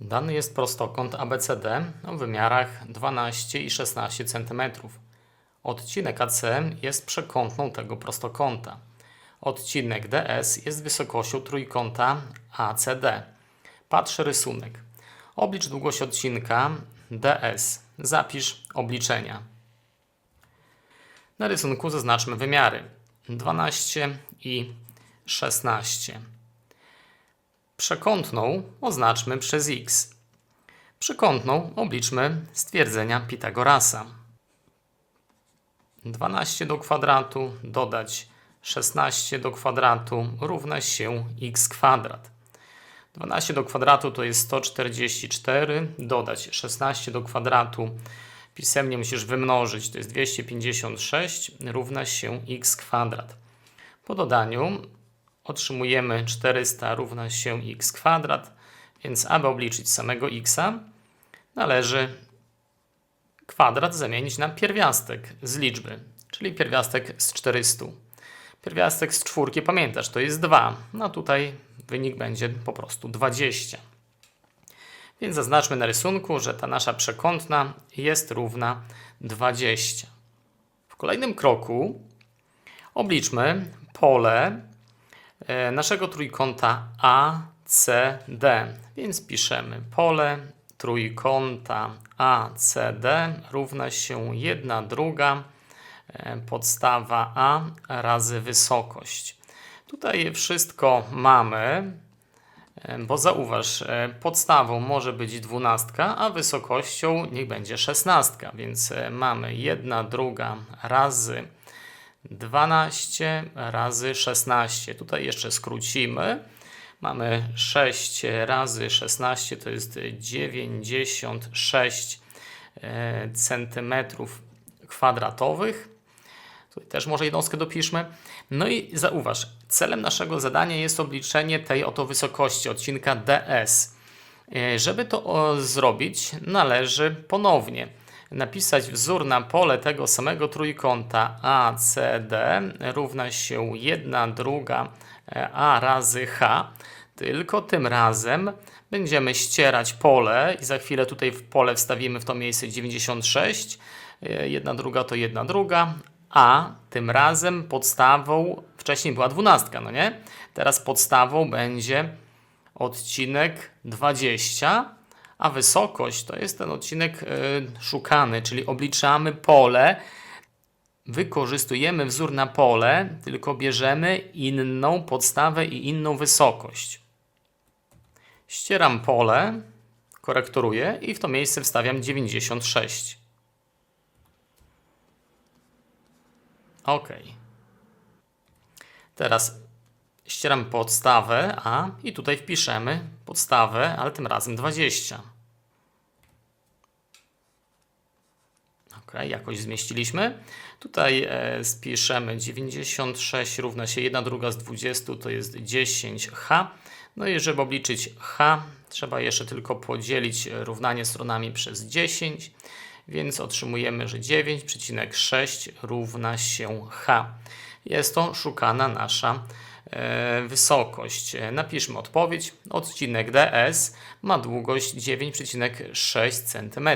Dany jest prostokąt ABCD o wymiarach 12 i 16 cm. Odcinek AC jest przekątną tego prostokąta. Odcinek DS jest wysokością trójkąta ACD. Patrz rysunek. Oblicz długość odcinka DS. Zapisz obliczenia. Na rysunku zaznaczmy wymiary 12 i 16. Przekątną oznaczmy przez x. Przekątną obliczmy stwierdzenia Pitagorasa. 12 do kwadratu dodać 16 do kwadratu równa się x kwadrat. 12 do kwadratu to jest 144, dodać 16 do kwadratu pisemnie musisz wymnożyć, to jest 256, równa się x kwadrat. Po dodaniu otrzymujemy 400 równa się x kwadrat, więc aby obliczyć samego x, należy kwadrat zamienić na pierwiastek z liczby, czyli pierwiastek z 400. Pierwiastek z czwórki, pamiętasz, to jest 2. No tutaj wynik będzie po prostu 20. Więc zaznaczmy na rysunku, że ta nasza przekątna jest równa 20. W kolejnym kroku obliczmy pole naszego trójkąta ACD. Więc piszemy pole trójkąta ACD równa się 1 druga e, podstawa A razy wysokość. Tutaj wszystko mamy, e, bo zauważ, e, podstawą może być dwunastka, a wysokością niech będzie szesnastka, więc e, mamy 1 druga razy 12 razy 16. Tutaj jeszcze skrócimy. Mamy 6 razy 16 to jest 96 e, centymetrów kwadratowych. Tutaj też może jednostkę dopiszmy. No i zauważ, celem naszego zadania jest obliczenie tej oto wysokości odcinka DS. E, Żeby to zrobić, należy ponownie napisać wzór na pole tego samego trójkąta ACD równa się 1 druga e, A razy H, tylko tym razem będziemy ścierać pole i za chwilę tutaj w pole wstawimy w to miejsce 96, e, jedna druga to jedna druga, a tym razem podstawą, wcześniej była dwunastka, no nie? Teraz podstawą będzie odcinek 20, a wysokość to jest ten odcinek y, szukany, czyli obliczamy pole, wykorzystujemy wzór na pole, tylko bierzemy inną podstawę i inną wysokość. Ścieram pole, korektoruję i w to miejsce wstawiam 96. OK. Teraz ścieram podstawę A i tutaj wpiszemy podstawę, ale tym razem 20. Ok, jakoś zmieściliśmy. Tutaj e, spiszemy 96 równa się 1 druga z 20 to jest 10H. No i żeby obliczyć H, trzeba jeszcze tylko podzielić e, równanie stronami przez 10, więc otrzymujemy, że 9,6 równa się H. Jest to szukana nasza wysokość. E, Napiszmy odpowiedź. Odcinek DS ma długość 9,6 cm.